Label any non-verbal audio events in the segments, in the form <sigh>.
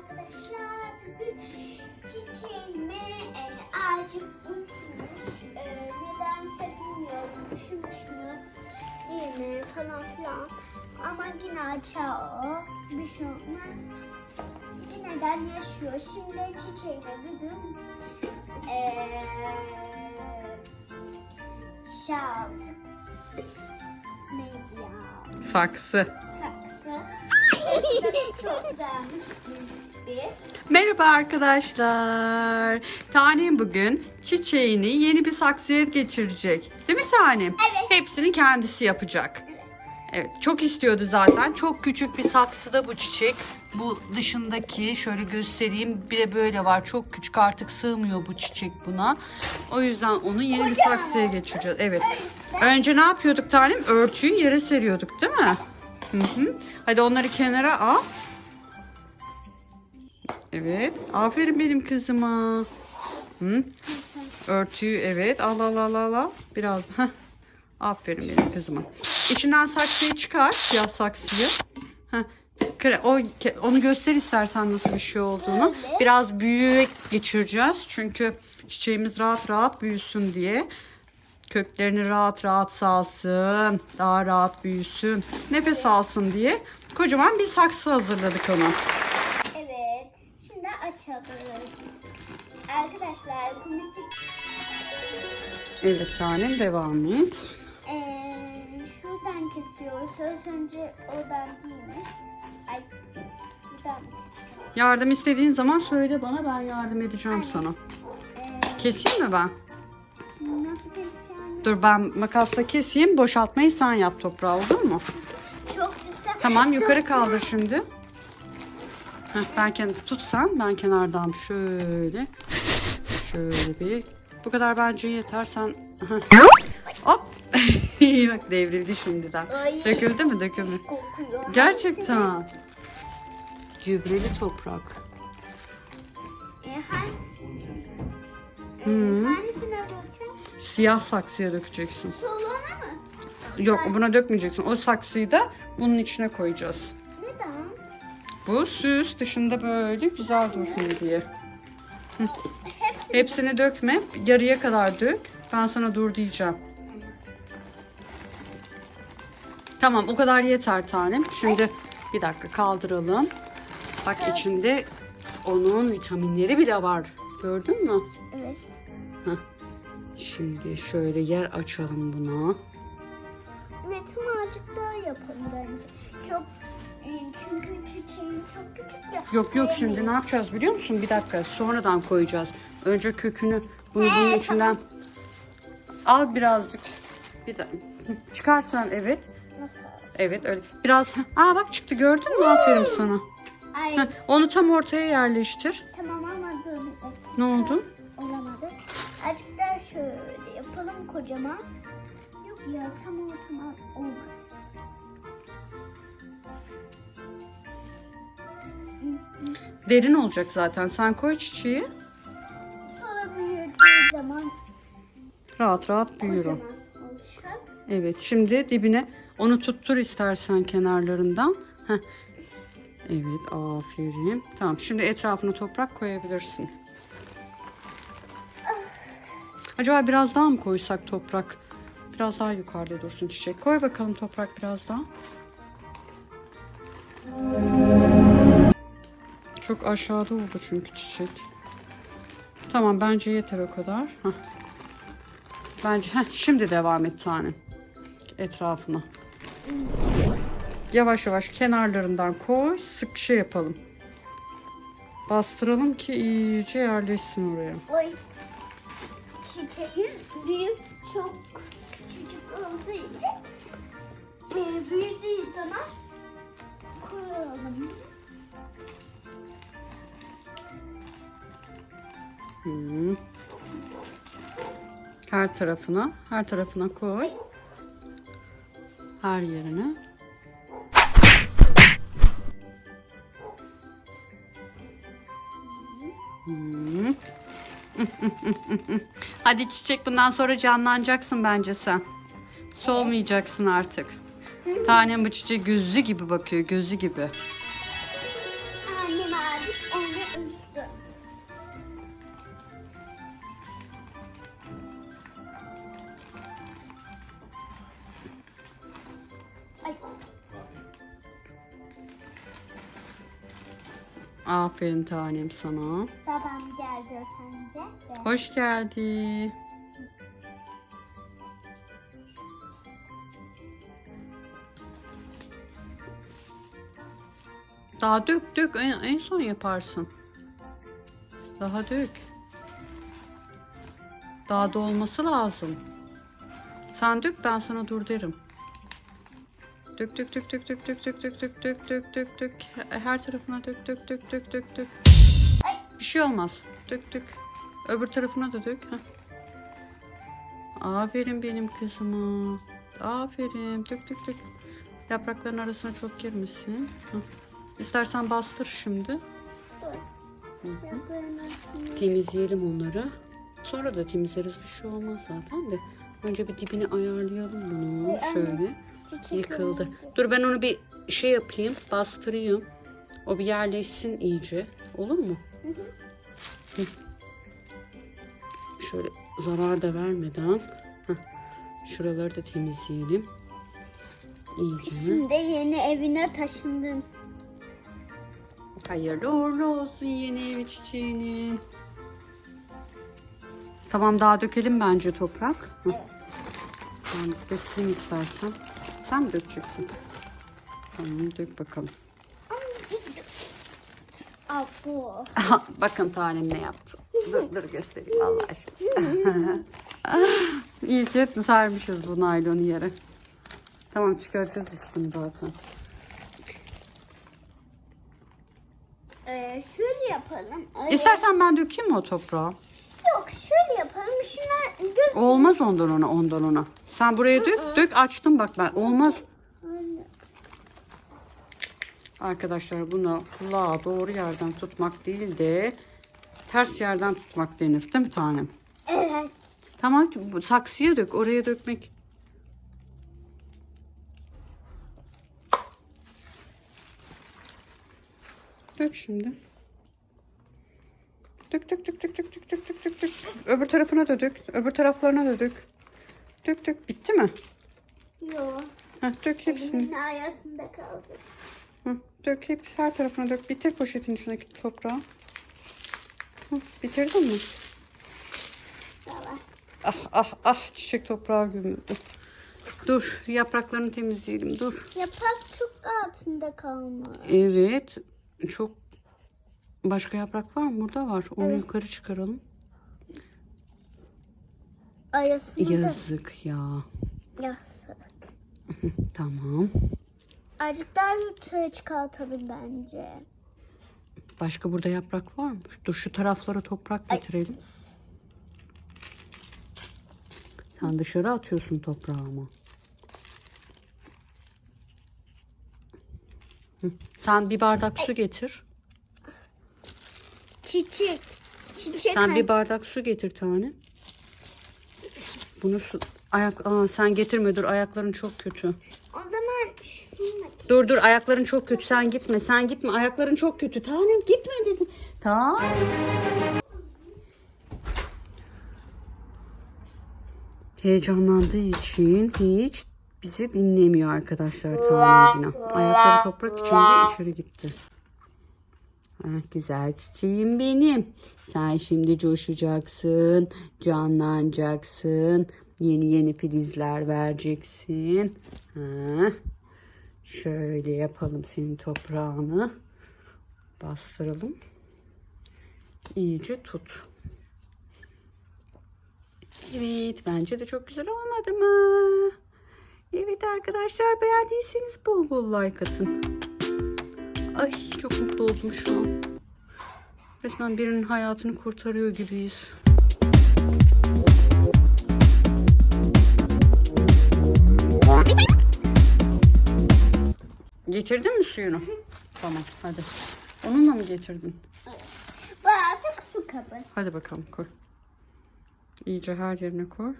arkadaşlar. Bugün çiçeğime e, ağacım unutmuş. E, nedense bilmiyorum. Düşmüş mü? Değil mi? Falan filan. Ama yine açar o. Bir şey olmaz. Yineden yaşıyor. Şimdi çiçeğime bugün e, şey aldık. Neydi ya? Saksı. saksı. <laughs> Çok güzelmiş Merhaba arkadaşlar. Tanem bugün çiçeğini yeni bir saksıya geçirecek. Değil mi Tanem? Evet. Hepsini kendisi yapacak. Evet. Evet çok istiyordu zaten. Çok küçük bir saksıda bu çiçek. Bu dışındaki şöyle göstereyim. Bir de böyle var. Çok küçük artık sığmıyor bu çiçek buna. O yüzden onu yeni bir saksıya oldu. geçireceğiz. Evet. Önce ne yapıyorduk tanem? Örtüyü yere seriyorduk değil mi? Hı hı. Hadi onları kenara al. Evet. Aferin benim kızıma. Hı. Örtüyü evet. Al al al al. al. Biraz. Heh. Aferin benim kızıma. İçinden saksıyı çıkar. Siyah saksıyı. Heh. O, onu göster istersen nasıl bir şey olduğunu. Biraz büyüğe geçireceğiz. Çünkü çiçeğimiz rahat rahat büyüsün diye. Köklerini rahat rahat salsın. Daha rahat büyüsün. Nefes alsın diye. Kocaman bir saksı hazırladık ona. Arkadaşlar kumitik Evet tanem devam et. eee, şuradan kesiyoruz. Söz önce oradan değilmiş. Ay buradan Yardım istediğin zaman söyle bana ben yardım edeceğim sana. Eee, Keseyim mi ben? nasıl keseceğim? Dur ben makasla keseyim. Boşaltmayı sen yap toprağı olur mu? Çok güzel. Tamam yukarı kaldır şimdi. Heh, ben kendi tutsan ben kenardan şöyle şöyle bir bu kadar bence yeter sen Heh. hop <laughs> bak devrildi şimdiden Ay. döküldü mü döküldü Kokuyor. gerçekten gübreli toprak E, Hı. hangisine dökeceğim? siyah saksıya dökeceksin Soluna mı? yok buna dökmeyeceksin o saksıyı da bunun içine koyacağız? Bu süs dışında böyle güzel dursun diye Hepsi. Hepsini dökme. Yarıya kadar dök. Ben sana dur diyeceğim. Tamam o kadar yeter tanem. Şimdi bir dakika kaldıralım. Bak içinde onun vitaminleri bile var. Gördün mü? Evet. Şimdi şöyle yer açalım buna. Evet ama azıcık daha yapalım bence. Çok çünkü çiçeğim çok küçük ya. Yok yok şimdi ne yapacağız biliyor musun? Bir dakika sonradan koyacağız. Önce kökünü bunu bunun içinden al birazcık. Bir de çıkarsan evet. Nasıl? Evet öyle. Biraz aa bak çıktı gördün mü? Aferin sana. Ay Heh, onu tam ortaya yerleştir. tamam ama dur bir dakika. Ne oldu? Olamadı. Azıcık daha şöyle yapalım kocaman. Yok ya tam ortama olmadı. Derin olacak zaten. Sen koy çiçeği. Sonra büyüdüğü zaman Rahat rahat büyür o. kocaman olacak. Evet şimdi dibine onu tuttur istersen kenarlarından. Heh. Evet aferin. Tamam şimdi etrafına toprak koyabilirsin. Acaba biraz daha mı koysak toprak? Biraz daha yukarıda dursun çiçek. Koy bakalım toprak biraz daha. Çok aşağıda oldu çünkü çiçek. Tamam bence yeter o kadar. Heh. Bence heh, şimdi devam et tanem. Etrafına. Yavaş yavaş kenarlarından koy. Sık şey yapalım. Bastıralım ki iyice yerleşsin oraya. Oy. Çiçeğin büyük çok küçük olduğu için e, büyüdüğü zaman koyalım. Her tarafına, her tarafına koy. Her yerine. Hadi çiçek bundan sonra canlanacaksın bence sen. Solmayacaksın artık. Tanem bu çiçeğe gözü gibi bakıyor, gözü gibi. Aferin tanem sana. babam geldi sence? Hoş geldi. Daha dök dök en, en son yaparsın. Daha dök. Daha dolması lazım. Sen dök ben sana dur derim. Dök dök dök dök dök dök dök dök dök dök dök dök dök her tarafına dök dök dök dök dök dök. Bir şey olmaz. Dök dök. Öbür tarafına da dök. Heh. Aferin benim kızıma. Aferin. Dök dök dök. Yaprakların arasına çok girmesin. Heh. İstersen bastır şimdi. Hı hı. Yapraklarını- Temizleyelim onları. Sonra da temizleriz bir şey olmaz zaten de. Önce bir dibini ayarlayalım bunu. Şöyle. Yıkıldı. Dur ben onu bir şey yapayım. Bastırayım. O bir yerleşsin iyice. Olur mu? Hı hı. Hı. Şöyle zarar da vermeden. Heh. Şuraları da temizleyelim. İyice. Şimdi yeni evine taşındın. Hayırlı uğurlu olsun yeni evi çiçeğinin. Tamam daha dökelim bence toprak. Evet. Ben dökeyim istersen. Sen mi dökeceksin? Tamam dök bakalım. Abo. Bakın tanem ne yaptı. Dur, dur göstereyim Allah aşkına. <laughs> İyi ki sarmışız bu naylonu yere. Tamam çıkaracağız üstünü zaten. Ee, şöyle yapalım. Ay, İstersen ben dökeyim mi o toprağı? Yok şöyle yapalım. Şuna gö- Olmaz ondan ona ondan ona. Sen buraya dök dök açtım bak ben. Olmaz. Arkadaşlar buna kulağı doğru yerden tutmak değil de ters yerden tutmak denir değil mi tanem? Evet. Tamam bu saksıya dök oraya dökmek. Dök şimdi. Dök dök dök dök dök dök dök dök dök dök. Öbür tarafına da dök. Öbür taraflarına da dök. Dök dök bitti mi? Yok. Heh, dök hepsini. Elimin arasında kaldı. Hı, dök hep her tarafına dök. Bitir poşetin içindeki toprağı. Hı, bitirdin mi? Tamam. Ah ah ah çiçek toprağı gömüldü. Dur yapraklarını temizleyelim dur. Yaprak çok altında kalmış. Evet çok başka yaprak var mı? Burada var. Onu Evet. yukarı çıkaralım. Arasında da Yazık ya. yazık. <laughs> Tamam. Azıcık daha yukarı çıkartalım bence. Başka burada yaprak var mı? Dur şu taraflara toprak getirelim. Sen dışarı atıyorsun toprağı ama. Hı, Sen bir bardak su getir. Çiçek. Çiçek. Sen bir bardak su getir tane. Bunu su ayak Aa, sen getirme dur ayakların çok kötü. O zaman Dur dur ayakların çok kötü sen gitme sen gitme ayakların çok kötü. Tanem gitme dedim. Tamam. Heyecanlandığı için hiç bizi dinlemiyor arkadaşlar Tanem. Ayakları toprak içinde içeri gitti. Ah, güzel çiçeğim benim. Sen şimdi coşacaksın, canlanacaksın. Yeni yeni filizler vereceksin. Ha. Şöyle yapalım senin toprağını. Bastıralım. İyice tut. Evet bence de çok güzel olmadı mı? Evet arkadaşlar beğendiyseniz bol bol like atın. Ay çok mutlu oldum şu an. Resmen birinin hayatını kurtarıyor gibiyiz. Getirdin mi suyunu? tamam hadi. Onunla mı getirdin? Bu artık su kabı. Hadi bakalım koy. İyice her yerine koy.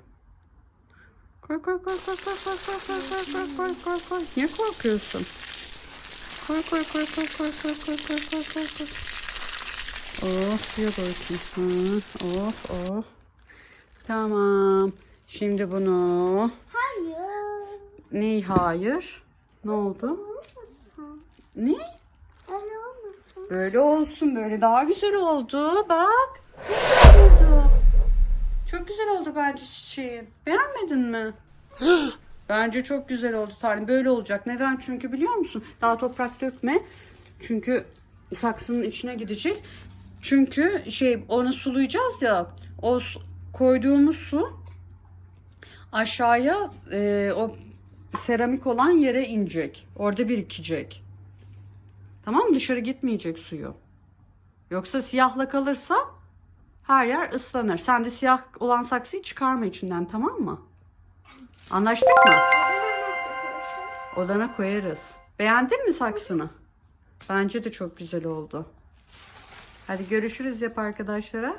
Koy koy koy koy koy koy koy koy koy koy koy koy. Niye korkuyorsun? Koy koy koy koy koy koy koy koy koy koy koy. Oh suya koysun. Hı, oh oh. Tamam. Şimdi bunu Hayır. ney hayır? Ne oldu? Olmasın. Ne? Öyle olmasın. Böyle olsun. Böyle daha güzel oldu. Bak. Çok güzel oldu. Çok güzel oldu bence çiçeğin. Beğenmedin mi? Bence çok güzel oldu Tarim. Böyle olacak. Neden? Çünkü biliyor musun? Daha toprak dökme. Çünkü saksının içine gidecek. Çünkü şey onu sulayacağız ya. O koyduğumuz su aşağıya e, o seramik olan yere inecek. Orada birikecek. Tamam mı? Dışarı gitmeyecek suyu. Yoksa siyahla kalırsa her yer ıslanır. Sen de siyah olan saksıyı çıkarma içinden tamam mı? Anlaştık mı? Odana koyarız. Beğendin mi saksını? Bence de çok güzel oldu. Hadi görüşürüz yap arkadaşlara.